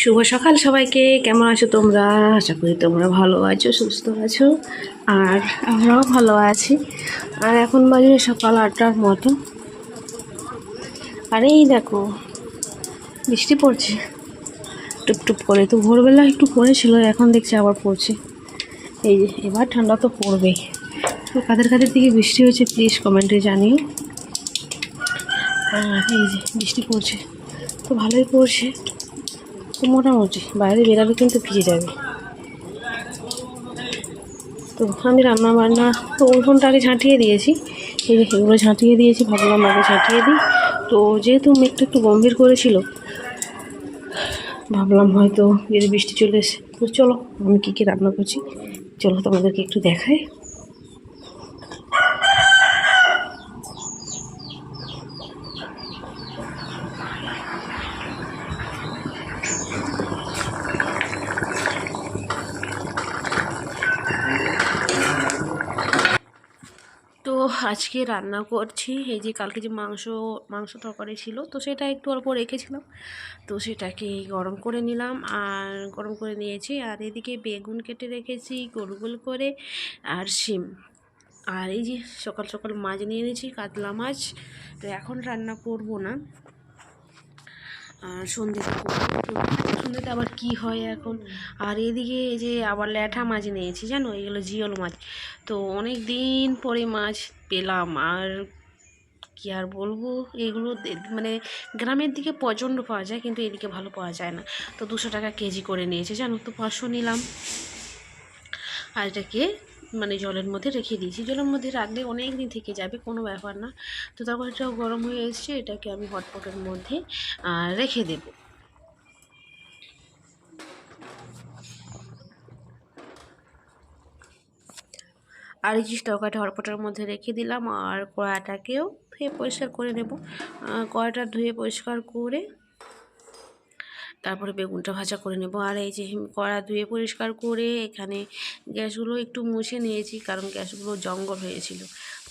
শুভ সকাল সবাইকে। কেমন আছো তোমরা? আশা করি তোমরা ভালো আছো, সুস্থ আছো, আর আমরাও ভালো আছি। আর এখন বাজে সকাল আটটার মতো। আর এই দেখো, বৃষ্টি পড়ছে। টুপটুপ করে। তো ভোরবেলা একটু পড়েছিল, এখন দেখছি আবার পড়ছে। এই যে, এবার ঠান্ডা তো পড়বেই। তো কাদের কাদের দিকে বৃষ্টি হয়েছে প্লিজ কমেন্টে জানিও। এই যে, বৃষ্টি পড়ছে। তো ভালোই পড়ছে। তো মোটামুটি, বাইরে বেরাবে কিন্তু ভিজে যাবে। তো আমি রান্না বান্না তো উঠোনটা আগে ঝাঁটিয়ে দিয়েছি। এই যে এগুলো ঝাঁটিয়ে দিয়েছি, ভাবলাম আগে ঝাঁটিয়ে দিই। তো যেহেতু মেঘটা একটু গম্ভীর করেছিল, ভাবলাম হয়তো যদি বৃষ্টি চলে এসে, তো চলো আমি কী কী রান্না করছি, চলো তোমাদেরকে একটু দেখাই তো আজকে রান্না করছি। এই যে কালকে যে মাংস মাংস তরকারি ছিল, তো সেটা একটু অল্প রেখেছিলাম। তো সেটাকে গরম করে নিলাম আর গরম করে নিয়েছি। আর এদিকে বেগুন কেটে রেখেছি, গোল গোল করে আর শিম। আর এই যে সকাল সকাল মাছ নিয়ে এনেছি, কাতলা মাছ। তো এখন রান্না করব না। আর সন্ধ্যেতে করব সন্ধ্যেতে আবার কি হয় এখন? আর এদিকে যে আবার ল্যাঠা মাছ নিয়েছি, জানো? এগুলো জিওল মাছ। তো অনেক দিন পরে মাছ পেলাম। আর কি আর বলব? এগুলো মানে গ্রামের দিকে প্রচণ্ড পাওয়া যায়, কিন্তু এদিকে ভালো পাওয়া যায় না। তো দুশো টাকা কেজি করে নিয়েছে, জানো তো, পাঁচশো নিলাম। আর এটাকে মানে জলের মধ্যে রেখে দিয়েছি। জলের মধ্যে রাখলে অনেক দিন থেকে যাবে, কোনো ব্যাপার না। তো তারপর এটাও গরম হয়ে এসছে, এটাকে আমি হটপটের মধ্যে রেখে দেবো। আর যে তরকারিটা হরপটার মধ্যে রেখে দিলাম আর কড়াটাকেও ধুয়ে পরিষ্কার করে নেব। কড়াটা ধুয়ে পরিষ্কার করে তারপরে বেগুনটা ভাজা করে নেব। আর এই যে কড়া ধুয়ে পরিষ্কার করে এখানে গ্যাসগুলো একটু মুছে নিয়েছি কারণ গ্যাসগুলো জঙ্গল হয়েছিল।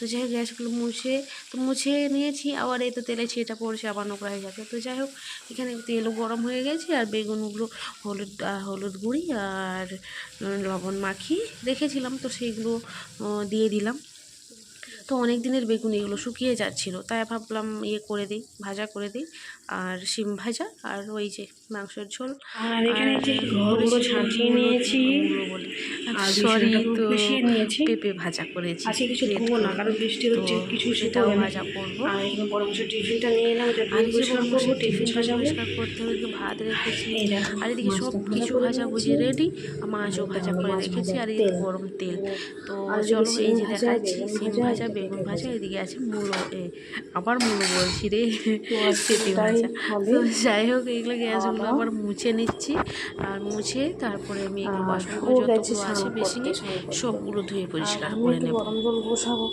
তো যাই হোক গ্যাসগুলো মুছে, তো মুছে নিয়েছি। আবার এই তো তেলে ছিটা পড়ছে, আবার নোংরা হয়ে যাবে তো যাই হোক, এখানে তেলও গরম হয়ে গেছে, আর বেগুনগুলো হলুদ হলুদ গুঁড়ি আর লবণ মাখিয়ে রেখেছিলাম। তো সেইগুলো দিয়ে দিলাম। তো অনেক দিনের বেগুন এগুলো শুকিয়ে যাচ্ছিল, তাই ভাবলাম ইয়ে করে দিই, ভাজা করে দিই। আর শিম ভাজা আর ওই যে মাংসের ঝোল। আর এখানে যে ঘরগুলো ছাঁচিয়ে নিয়েছি। আর সরি তো নিয়েছি। পেঁপে ভাজা করেছি। আজকে কিছু পেঁপে না কারণ বৃষ্টি হচ্ছে কিছু সেটাও ভাজা করব। আর এখানে বড় টিফিনটা নিয়ে এলাম এটা যে পরিষ্কার করব টিফিন সাজাবো পরিষ্কার করতে হবে ভাত রেখেছি। আর এদিকে সব কিছু ভাজা ভাজা ভুজি। রেডি মাছও ভাজা করে রেখেছি আর এই তেল। গরম তেল। তো চলো এই যে ভাজা, দেখাচ্ছি বেগুন সিম ভাজা, ভাজা এদিকে বেগুন ভাজা ভাজা। এদিকে আছে মূলো আবার মূলো বলছি রে। আজ পেঁপে ভাজা। তো যাই হোক এগুলো গ্যাসগুলো খাওয়া আবার মুছে নিচ্ছি। আর মুছে তারপরে আমি এগুলো বাসনগুলো যতগুলো আছে। সবগুলো ধুয়ে পরিষ্কার করে নেব। জল বসাবো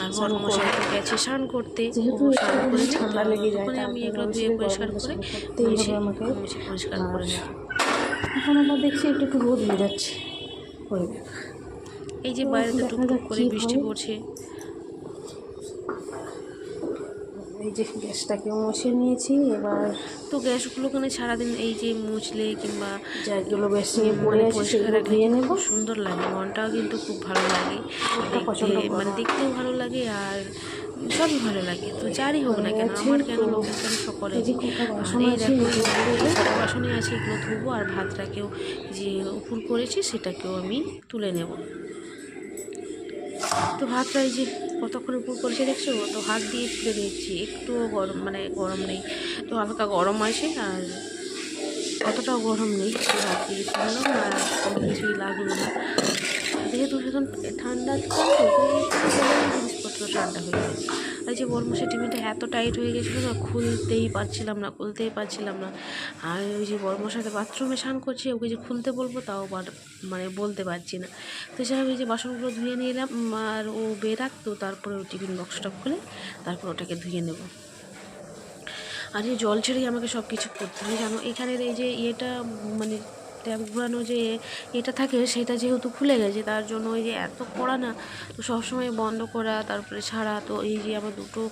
আর বড় মশাই তো গেছে স্নান করতে স্নান করে ঠান্ডা লেগে যায়, আমি এগুলো ধুয়ে পরিষ্কার করে মুছে আমাকে। মুছে পরিষ্কার করে নেব। এখন আবার দেখছি একটু একটু রোদ বেরোচ্ছে দেখো। এই যে বাইরে তো টুকটুক করে বৃষ্টি পড়ছে। এই যে গ্যাসটাকে মুছে নিয়েছি এবার তো গ্যাসগুলো ওখানে সারাদিন এই যে মুছলে কিংবা যেগুলো বেসিনে পড়ে মানে আছে পরিষ্কার ধুয়ে নেব। সুন্দর লাগে মনটাও কিন্তু খুব ভালো লাগে। মানে দেখতেও ভালো লাগে আর সবই ভালো লাগে তো যারই হোক না কেন আমার কেন লোকের কেন সকলে। এই দেখো বাসনে আছে এগুলো ধুবো আর ভাতটাকেও যে উপর করেছি সেটাকেও আমি তুলে নেব। তো ভাতটা এই যে কতক্ষণ উপর করেছে দেখছ? তো হাত দিয়ে তুলে দিয়েছি একটুও গরম মানে গরম নেই। তো হালকা গরম আছে আর অতটাও গরম নেই। হাত দিয়ে তুললাম আর কোনো কিছুই লাগল না। যেহেতু এখন ঠান্ডা জিনিসপত্র ঠান্ডা হয়ে যায় আর যে বর্মসের টিফিনটা এত টাইট হয়ে গেছিল না খুলতেই পারছিলাম না, খুলতেই পারছিলাম না। আর ওই যে বর্মশাতে বাথরুমে স্নান করছে, ওকে যে খুলতে বলব তাও মানে বলতে পারছি না। তো হোক, এই যে বাসনগুলো ধুয়ে নিয়ে এলাম আর ও বেরাক তো তারপরে ওই টিফিন বক্সটা খুলে তারপর ওটাকে ধুয়ে নেব। আর এই জল ছেড়েই আমাকে সব কিছু করতে হয়, জানো? এখানের এই যে ইয়েটা মানে ট্যাপ ঘোরানো যে এটা থাকে সেটা যেহেতু খুলে গেছে, তার জন্য ওই যে এত কড়া না, তো সবসময় বন্ধ করা, তারপরে ছাড়া, তো এই যে আমার দুটো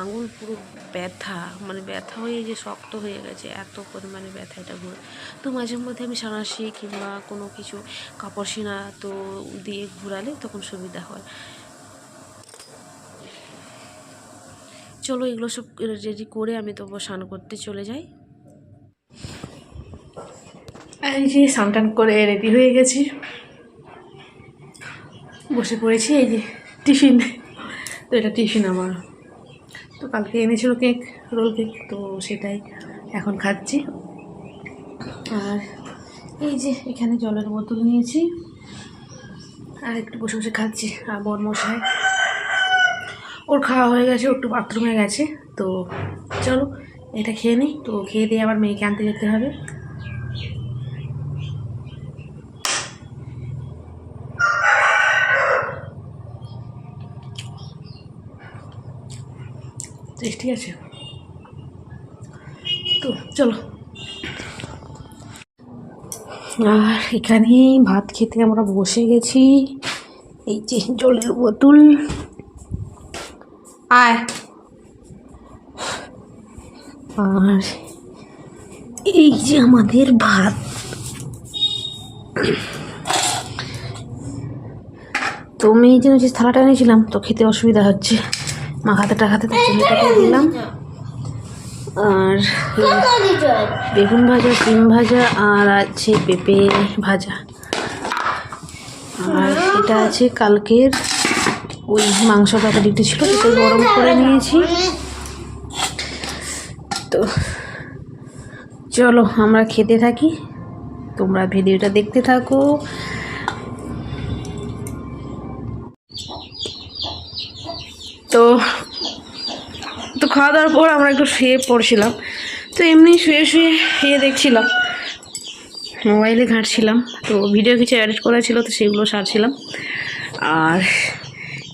আঙুল পুরো ব্যথা মানে ব্যথা হয়ে যে শক্ত হয়ে গেছে, এত পরিমাণে ব্যথা এটা ঘুরে। তো মাঝে মধ্যে আমি সাঁড়াশি কিংবা কোনো কিছু কাপড় সিনা তো দিয়ে ঘোরালে তখন সুবিধা হয়। চলো এগুলো সব রেডি করে আমি তবু স্নান করতে চলে যাই। এই যে স্নান করে রেডি হয়ে গেছি। বসে পড়েছি, এই যে টিফিন। তো এটা টিফিন আমার। তো কালকে এনেছিল কেক, রোল কেক, তো সেটাই এখন খাচ্ছি। আর এই যে এখানে জলের বোতল নিয়েছি। আর একটু বসে বসে খাচ্ছি, আর বর মশাই ওর খাওয়া হয়ে গেছে একটু বাথরুমে গেছে। তো চলো, এটা খেয়ে নিই। তো খেয়ে দিয়ে আবার মেয়েকে আনতে যেতে হবে। টেস্টি আছে। তো, চলো। আর এখানে ভাত খেতে আমরা বসে গেছি। এই যে জলের বোতল। আয়। আর এই যে আমাদের ভাত। তো আমি এই যে থালাটা এনেছিলাম, তো খেতে অসুবিধা হচ্ছে। মাখাতে তার জন্য দিলাম। আর বেগুন ভাজা ডিম ভাজা, আর আছে পেঁপে ভাজা। আর এটা আছে কালকের ওই মাংস তরকারিটি ছিল সেটা গরম করে নিয়েছি। তো চলো আমরা খেতে থাকি। তোমরা ভিডিওটা দেখতে থাকো। তো তো খাওয়া দাওয়ার পর আমরা একটু শুয়ে পড়ছিলাম। তো এমনি শুয়ে শুয়ে শুয়ে দেখছিলাম, মোবাইলে ঘাঁটছিলাম। তো ভিডিও কিছু এডিট করা ছিল তো সেগুলো সারছিলাম। আর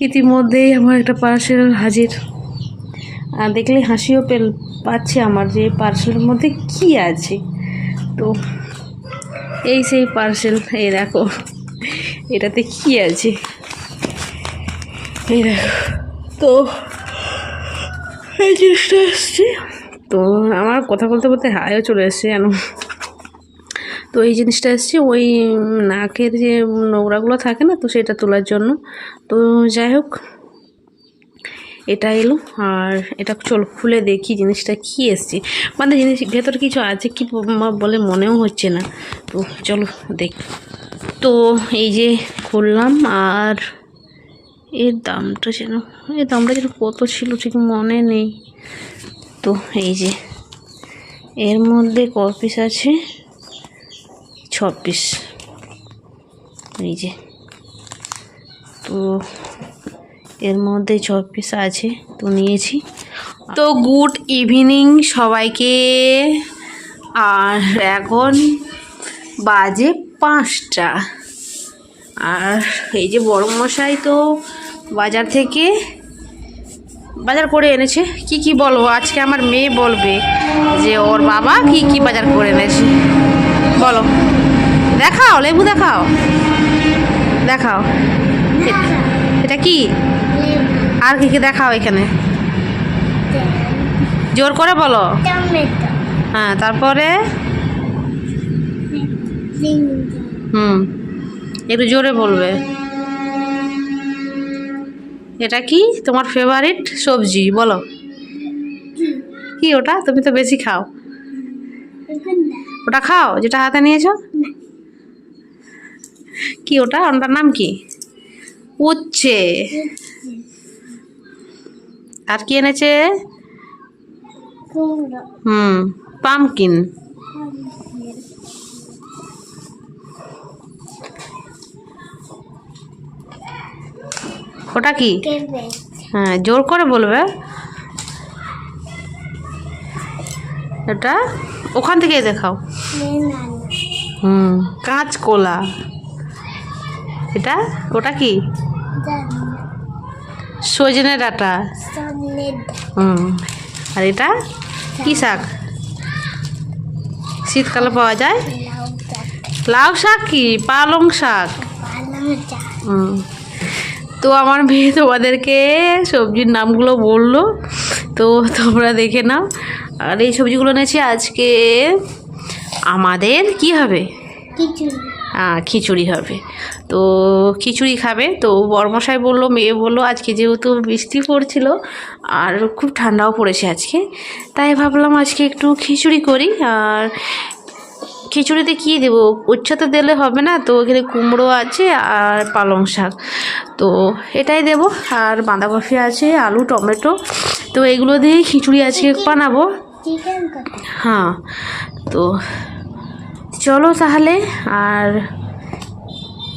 ইতিমধ্যেই আমার একটা পার্সেল হাজির। আর দেখলে হাসিও পেল, পাচ্ছে আমার যে পার্সেলের মধ্যে কি আছে। তো এই সেই পার্সেল এই দেখো, এটাতে কি আছে। এই দেখো। তো এই জিনিসটা এসছে। তো আমার কথা বলতে বলতে হায়ও চলে এসছে জানো তো এই জিনিসটা এসছে, ওই নাকের যে নোংরাগুলো থাকে না, তো সেটা তোলার জন্য। তো যাই হোক, এটা এলো। আর এটা চল, খুলে দেখি জিনিসটা কি এসছে। মানে জিনিস, ভেতর কিছু আছে কি বলে মনেও হচ্ছে না। তো চলো দেখ। তো এই যে খুললাম, আর এর দামটা যেন এর দামটা যেন কত ছিল ঠিক মনে নেই। তো এই যে, এর মধ্যে ক পিস আছে? ছ পিস এই যে, তো এর মধ্যে ছ পিস আছে, তো নিয়েছি। তো গুড ইভিনিং সবাইকে। আর এখন বাজে পাঁচটা। আর এই যে বড় মশাই তো বাজার থেকে বাজার করে এনেছে। কি কি বলব? আজকে আমার মেয়ে বলবে যে ওর বাবা কি কি বাজার করে এনেছে। বলো। দেখাও লেবু দেখাও। দেখাও। এটা কি? আর কি কি দেখাও এখানে? জোর করে বলো। হ্যাঁ তারপরে? হুম। একটু জোরে বলবে। এটা কি তোমার ফেভারিট সবজি? বলো। কি ওটা? তুমি তো বেশি খাও। ওটা খাও? যেটা হাতে নিয়েছো? কি ওটা? ওটার নাম কি? উচ্ছে। আর কি এনেছে? হুম পামকিন। ওটা কি? হ্যাঁ জোর করে বলবে। এটা? ওখান থেকেই দেখাও। হুম কাঁচকলা। এটা? ওটা কি? সজনে ডাটা। হুম আর এটা? কি শাক? শীতকালে পাওয়া যায়? লাউ শাক। কি? পালং শাক। হুম। তো আমার মেয়ে তোমাদেরকে সবজির নামগুলো বলল তো তোমরা দেখে নাও। আর এই সবজিগুলো এনেছি আজকে আমাদের কি হবে? আহ, খিচুড়ি হবে। তো খিচুড়ি খাবে। তো বরমশাই বলল মেয়ে বলল আজকে যেহেতু বৃষ্টি পড়ছিল আর খুব ঠান্ডাও পড়েছে আজকে তাই ভাবলাম আজকে একটু খিচুড়ি করি। আর খিচুড়িতে কী দেবো? উচ্ছাতে দিলে হবে না, তো এখানে কুমড়ো আছে আর পালং শাক। তো এটাই দেব, আর বাঁধাকপি আছে, আলু, টমেটো। তো এগুলো দিয়েই খিচুড়ি আজকে বানাবো। হ্যাঁ তো চলো তাহলে, আর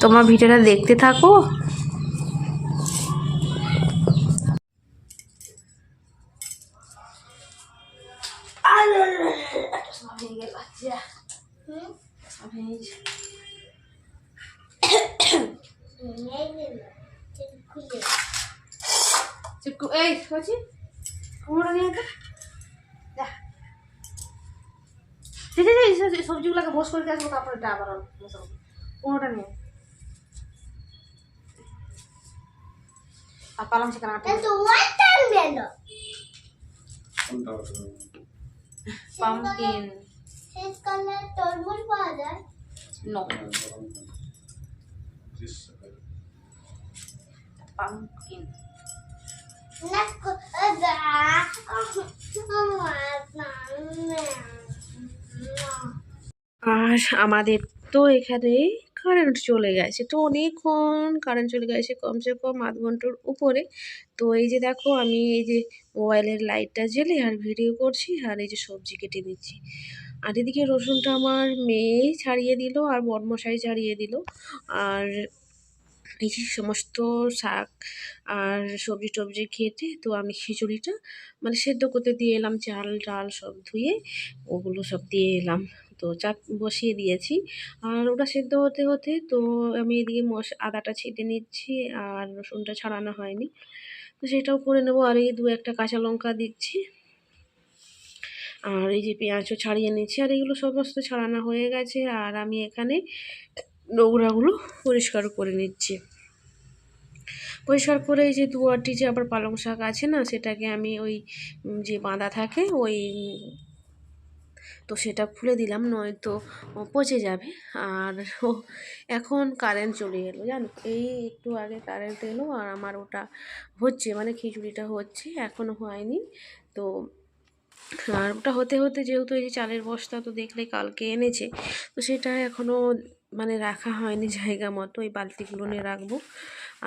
তোমার ভিডিওটা দেখতে থাকো। এই হচ্ছে কুমড়ো নিয়ে তো। সবজিগুলোকে বস করে আসব তারপরে আবার কুমড়োটা নিয়ে আর পালং চিকেন আটা। পাম্পকিন নো পাম্পকিন আর আমাদের তো এখানে কারেন্ট চলে গেছে। তো অনেকক্ষণ কারেন্ট চলে গেছে কমসে কম আধ ঘণ্টার উপরে। তো এই যে দেখো আমি এই যে মোবাইলের লাইটটা জ্বেলে আর ভিডিও করছি আর এই যে সবজি কেটে নিচ্ছি। আর এদিকে রসুনটা আমার মেয়ে ছাড়িয়ে দিল আর বর্মশাই ছাড়িয়ে দিল। আর এই সমস্ত শাক আর সবজি টবজি কেটে তো আমি খিচুড়িটা মানে সেদ্ধ করতে দিয়ে এলাম, চাল ডাল সব ধুয়ে ওগুলো সব দিয়ে এলাম। তো চাপ বসিয়ে দিয়েছি। আর ওটা সেদ্ধ হতে হতে তো আমি এদিকে মশ, আদাটা ছেটে নিচ্ছি আর রসুনটা ছাড়ানো হয়নি। তো সেটাও করে নেব। আর এই দু একটা কাঁচা লঙ্কা দিচ্ছি। আর এই যে পেঁয়াজও ছাড়িয়ে নিচ্ছি, আর এগুলো সমস্ত ছাড়ানো হয়ে গেছে, আর আমি এখানে নোংরাগুলো পরিষ্কার করে নিচ্ছি। পরিষ্কার করে এই যে দুয়ারটি যে আবার পালং শাক আছে না, সেটাকে আমি ওই যে বাঁধা থাকে, ওই তো সেটা খুলে দিলাম, নয়তো পচে যাবে। আর এখন কারেন্ট চলে এলো, জানো? এই একটু আগে কারেন্ট এলো, আর আমার ওটা হচ্ছে মানে খিচুড়িটা হচ্ছে এখনও হয়নি। তো আর ওটা হতে হতে যেহেতু এই যে চালের বস্তা তো দেখলে কালকে এনেছে, তো সেটা এখনও মানে রাখা হয়নি জায়গা মতো, এই বালতিগুলো নিয়ে রাখব।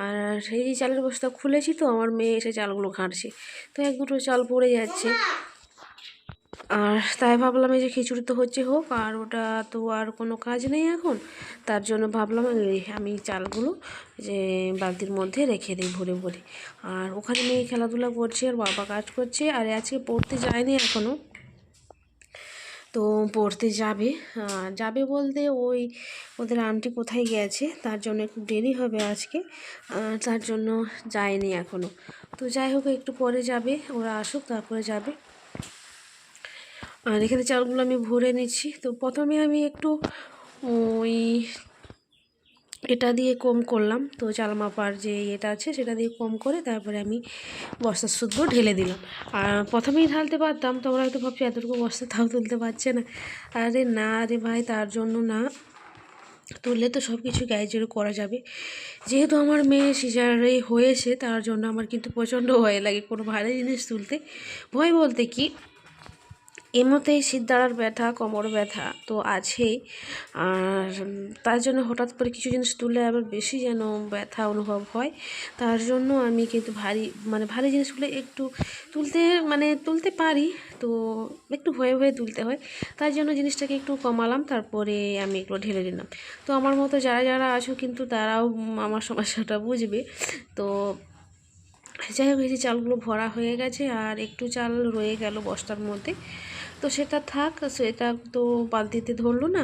আর সেই চালের বস্তা খুলেছি তো, আমার মেয়ে এসে চালগুলো ঘাঁটছে। তো এক দুটো চাল পড়ে যাচ্ছে। আর তাই ভাবলাম এই যে খিচুড়ি তো হচ্ছে হোক, আর ওটা তো আর কোনো কাজ নেই এখন। তার জন্য ভাবলাম আমি চালগুলো যে বালতির মধ্যে রেখে দিই ভরে ভরে। আর ওখানে মেয়ে খেলাধুলা করছে, আর বাবা কাজ করছে, আর আজকে পড়তে যায়নি এখনও তো পড়তে যাবে। যাবে বলতে ওই ওদের আন্টি কোথায় গেছে, তার জন্য একটু দেরি হবে আজকে। তার জন্য যায়নি এখনও তো যাই হোক, একটু পরে যাবে, ওরা আসুক, তারপরে যাবে। আর এখানে চালগুলো আমি ভরে নিচ্ছি। তো প্রথমে আমি একটু, ওই এটা দিয়ে কম করলাম। তো চাল মাপার যে এটা আছে, সেটা দিয়ে কম করে তারপরে আমি বস্তা শুদ্ধ ঢেলে দিলাম। আর প্রথমেই ঢালতে পারতাম, তোমরা হয়তো ভাবছি, এতটুকু বস্তা তাও তুলতে পারছে না। আরে না রে ভাই, তার জন্য না। তুললে তো সব কিছু গ্যাজেরও করা যাবে। যেহেতু আমার মেয়ে সিজারে হয়েছে, তার জন্য আমার কিন্তু প্রচণ্ড ভয় লাগে কোনো ভারী জিনিস তুলতে। ভয় বলতে কি এমনিতেই শীতদাঁড়ার ব্যথা, কোমর ব্যথা তো আছেই। আর তার জন্য হঠাৎ করে কিছু জিনিস তুললে আবার বেশি যেন ব্যথা অনুভব হয়। তার জন্য আমি কিন্তু ভারী মানে ভারী জিনিসগুলো একটু তুলতে মানে তুলতে পারি। তো একটু ভয়ে ভয়ে তুলতে হয়। তার জন্য জিনিসটাকে একটু কমালাম, তারপরে আমি এগুলো ঢেলে দিলাম। তো আমার মতো যারা যারা আছো কিন্তু তারাও আমার সমস্যাটা বুঝবে। তো যাই হোক, এই যে চালগুলো ভরা হয়ে গেছে আর একটু চাল রয়ে গেল বস্তার মধ্যে। তো সেটা থাক, সেটা তো বালতিতে ধরলো না।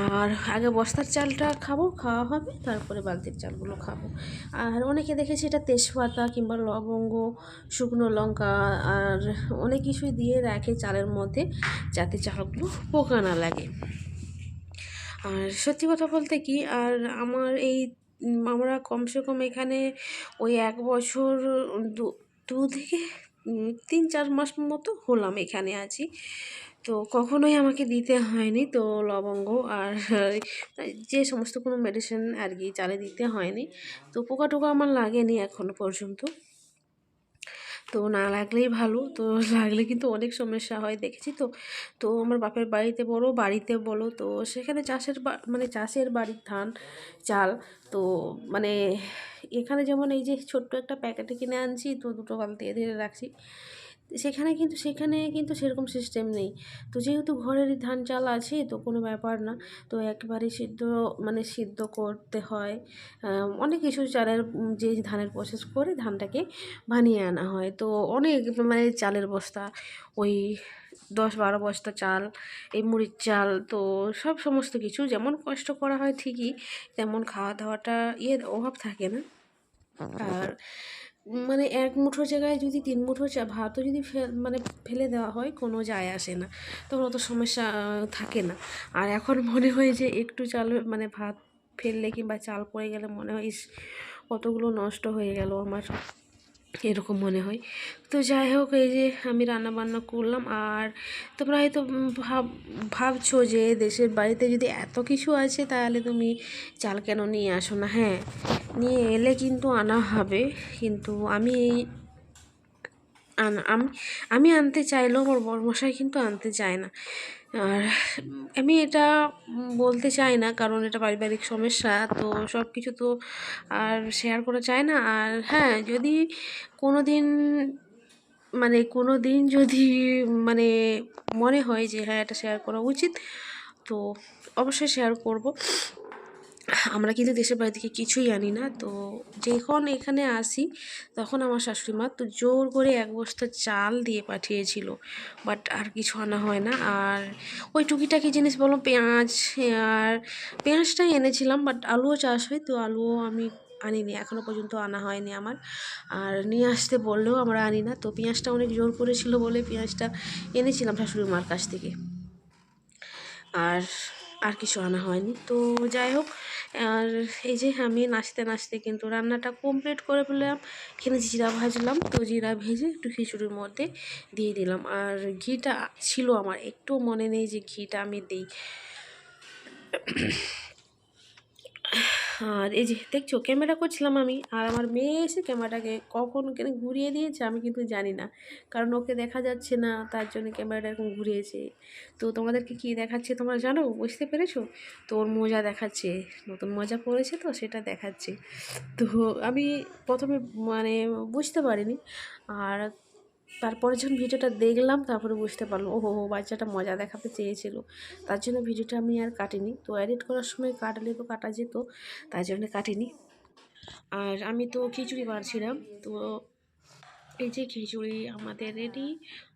আর আগে বস্তার চালটা খাব, খাওয়া হবে, তারপরে বালতির চালগুলো খাব। আর অনেকে দেখেছি এটা তেজপাতা কিংবা লবঙ্গ, শুকনো লঙ্কা, আর অনেক কিছুই দিয়ে রাখে চালের মধ্যে, যাতে চালগুলো পোকা না লাগে। আর সত্যি কথা বলতে কি, আর আমার এই, আমরা কমসে কম এখানে ওই এক বছর দু থেকে তিন চার মাস মতো হলাম এখানে আছি। তো কখনোই আমাকে দিতে হয়নি তো লবঙ্গ আর যে সমস্ত কোনো মেডিসিন আর কি চালে দিতে হয়নি। তো পোকা টোকা আমার লাগেনি এখনও পর্যন্ত। তো না লাগলেই ভালো। তো লাগলে কিন্তু অনেক সমস্যা হয়, দেখেছি তো। তো আমার বাপের বাড়িতে বলো বাড়িতে বলো, তো সেখানে চাষের মানে চাষের বাড়ির ধান, চাল, তো মানে এখানে যেমন এই যে ছোট্ট একটা প্যাকেটে কিনে আনছি, তো দুটো কাল দিয়ে ধীরে রাখছি। সেখানে কিন্তু সেখানে কিন্তু সেরকম সিস্টেম নেই। তো যেহেতু ঘরের ধান চাল আছে, তো কোনো ব্যাপার না। তো একবারে সিদ্ধ মানে সিদ্ধ করতে হয়। অনেক কিছু চালের যে ধানের প্রসেস করে ধানটাকে বানিয়ে আনা হয়। তো অনেক মানে চালের বস্তা, ওই দশ বারো বস্তা চাল, এই মুড়ির চাল, তো সব সমস্ত কিছু যেমন কষ্ট করা হয় ঠিকই, তেমন খাওয়া দাওয়াটা ইয়ে অভাব থাকে না। আর মানে এক মুঠো জায়গায় যদি তিন মুঠো ভাতও যদি মানে ফেলে দেওয়া হয়, কোনো যায় আসে না। তখন অত সমস্যা থাকে না। আর এখন মনে হয় যে একটু চাল মানে ভাত ফেললে কিংবা চাল পড়ে গেলে মনে হয় কতগুলো নষ্ট হয়ে গেল আমার। এরকম মনে হয়। তো যাই হোক, এই যে আমি রান্না বান্না করলাম আর তোমরা হয়তো ভাব, ভাবছ যে দেশের বাড়িতে যদি এত কিছু আছে তাহলে তুমি চাল কেন নিয়ে আসো না? হ্যাঁ নিয়ে এলে কিন্তু আনা হবে। কিন্তু আমি আন- আমি আমি আনতে চাইলেও আমার বরমশাই কিন্তু আনতে চায় না। আর আমি এটা বলতে চাই না, কারণ এটা পারিবারিক সমস্যা, তো সব কিছু তো আর শেয়ার করা যায় না। আর হ্যাঁ যদি কোনো দিন মানে কোনো দিন যদি মানে মনে হয় যে হ্যাঁ এটা শেয়ার করা উচিত, তো অবশ্যই শেয়ার করব। আমরা কিন্তু দেশের বাড়ি থেকে কিছুই আনি না। তো যখন এখানে আসি, তখন আমার শাশুড়ি মা তো জোর করে এক বস্তা চাল দিয়ে পাঠিয়েছিল। বাট আর কিছু আনা হয় না। আর ওই টুকিটাকি জিনিস বলো, পেঁয়াজ, আর পেঁয়াজটাই এনেছিলাম, বাট আলুও চাষ হয়, তো আলুও আমি আনিনি। এখনও পর্যন্ত আনা হয়নি আমার। আর নিয়ে আসতে বললেও আমরা আনি না। তো পেঁয়াজটা অনেক জোর করেছিল বলে পেঁয়াজটা এনেছিলাম শাশুড়ি মার কাছ থেকে। আর আর কিছু আনা হয়নি। তো যাই হোক, আর এই যে আমি নাচতে নাচতে কিন্তু রান্নাটা কমপ্লিট করে ফেললাম। এখানে জিরা ভাজলাম, তো জিরা ভেজে একটু খিচুড়ির মধ্যে দিয়ে দিলাম। আর ঘিটা ছিল আমার, একটু মনে নেই যে ঘিটা আমি দিই। আর এই যে দেখছ ক্যামেরা করছিলাম আমি, আর আমার মেয়ে এসে ক্যামেরাটাকে কখন কেন ঘুরিয়ে দিয়েছে আমি কিন্তু জানি না, কারণ ওকে দেখা যাচ্ছে না, তার জন্য ক্যামেরাটা এরকম ঘুরিয়েছে। তো তোমাদেরকে কি দেখাচ্ছে তোমরা জানো? বুঝতে পেরেছ? তো ওর মোজা দেখাচ্ছে, নতুন মোজা পরেছে তো, সেটা দেখাচ্ছে। তো আমি প্রথমে মানে বুঝতে পারিনি, আর তারপরে যখন ভিডিওটা দেখলাম, তারপরে বুঝতে পারলাম ও হো বাচ্চাটা মজা দেখাতে চেয়েছিল। তার জন্য ভিডিওটা আমি আর কাটিনি। তো এডিট করার সময় কাটলে তো কাটা যেত, তার জন্য কাটিনি। আর আমি তো খিচুড়ি বাড়ছিলাম তো এই যে খিচুড়ি আমাদের রেডি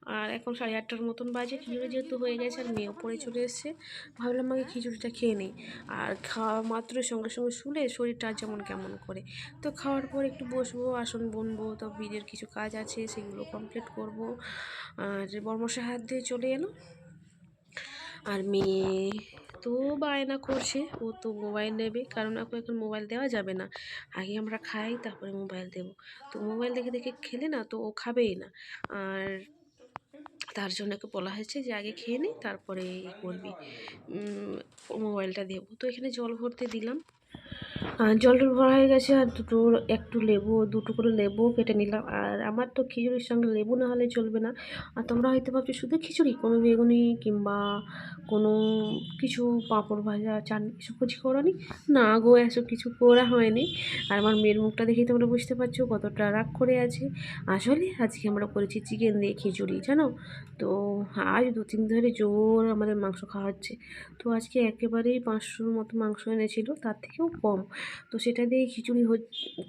আর এখন সাড়ে আটটার মতন বাজে। খিচুড়ি যেহেতু হয়ে গেছে আর মেয়েও পরে চলে এসছে। ভাবলাম আগে খিচুড়িটা খেয়ে নিই। আর খাওয়া মাত্র সঙ্গে সঙ্গে শুলে শরীরটা যেমন কেমন করে। তো খাওয়ার পর একটু বসবো, আসন বনবো, তো বিয়ের কিছু কাজ আছে সেগুলো কমপ্লিট করব। আর বর্মশাই হাত দিয়ে চলে এলো। আর মেয়ে তো বায়না করছে, ও তো মোবাইল নেবে, কারণ এখন এখন মোবাইল দেওয়া যাবে না। আগে আমরা খাই, তারপরে মোবাইল দেব। তো মোবাইল দেখে দেখে খেলে না, তো ও খাবেই না। আর তার জন্য বলা হয়েছে যে আগে খেয়ে নে, তারপরে ই করবি। মোবাইলটা দেবো। তো এখানে জল ভরতে দিলাম। জল টল ভরা হয়ে গেছে, আর দুটো, একটু লেবু, দুটো করে লেবু কেটে নিলাম। আর আমার তো খিচুড়ির সঙ্গে লেবু না হলে চলবে না। আর তোমরা হয়তো ভাবছ, শুধু খিচুড়ি? কোনো বেগুনি কিংবা কোনো কিছু, পাঁপড় ভাজা চাটনি এসব কিছু করোনি? না গো, এসব কিছু করা হয়নি। আর আমার মেয়ের মুখটা দেখেই তোমরা বুঝতে পারছ কতটা রাগ করে আছে। আসলে আজকে আমরা করেছি চিকেন দিয়ে খিচুড়ি, জানো? তো আজ দু তিন ধরে জোর আমাদের মাংস খাওয়া হচ্ছে। তো আজকে একেবারেই পাঁচশোর মতো মাংস এনেছিল, তার থেকেও কম। তো সেটা দিয়ে খিচুড়ি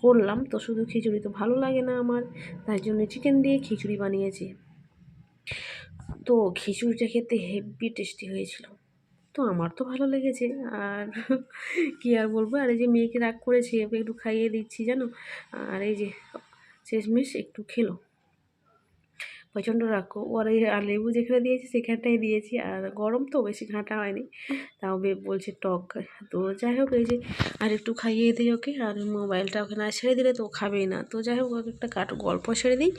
করলাম। তো শুধু খিচুড়ি তো ভালো লাগে না আমার। তাই জন্য চিকেন দিয়ে খিচুড়ি বানিয়েছি। তো খিচুড়িটা খেতে হেভি টেস্টি হয়েছিল। তো আমার তো ভালো লেগেছে। আর কি আর বলব? আর এই যে মেয়েকে রাগ করেছি একটু খাইয়ে দিচ্ছি, জানো? আর এই যে, শেষমেশ একটু খেলো। প্রচণ্ড রাখো ওর আর লেবু যেখানে দিয়েছি সেখানটাই দিয়েছি। আর গরম তো, বেশি ঘাঁটা হয়নি। তাও বলছে টক। তো যাই হোক, এই যে আর একটু খাইয়ে দিই ওকে। আর মোবাইলটা ওকে না ছেড়ে দিলে তো খাবেই না। তো যাই হোক, ওকে একটা কাট গল্প ছেড়ে দিই।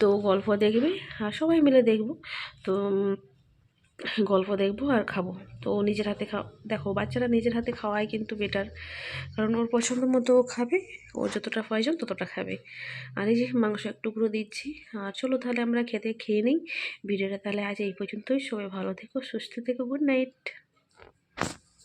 তো গল্প দেখবে, আর সবাই মিলে দেখব। তো গল্প দেখব আর খাব। তো নিজের হাতে খাওয়া দেখো বাচ্চারা নিজের হাতে খাওয়াই কিন্তু বেটার কারণ ওর পছন্দ মতো ও খাবে, ও যতটা প্রয়োজন ততটা খাবে। আর এই যে মাংস এক টুকরো দিচ্ছি, আর চলো তাহলে আমরা খেতে খেয়ে নিই। ভিডিওটা তাহলে আজ এই পর্যন্তই, সবাই ভালো থেকো, সুস্থ থেকো গুড নাইট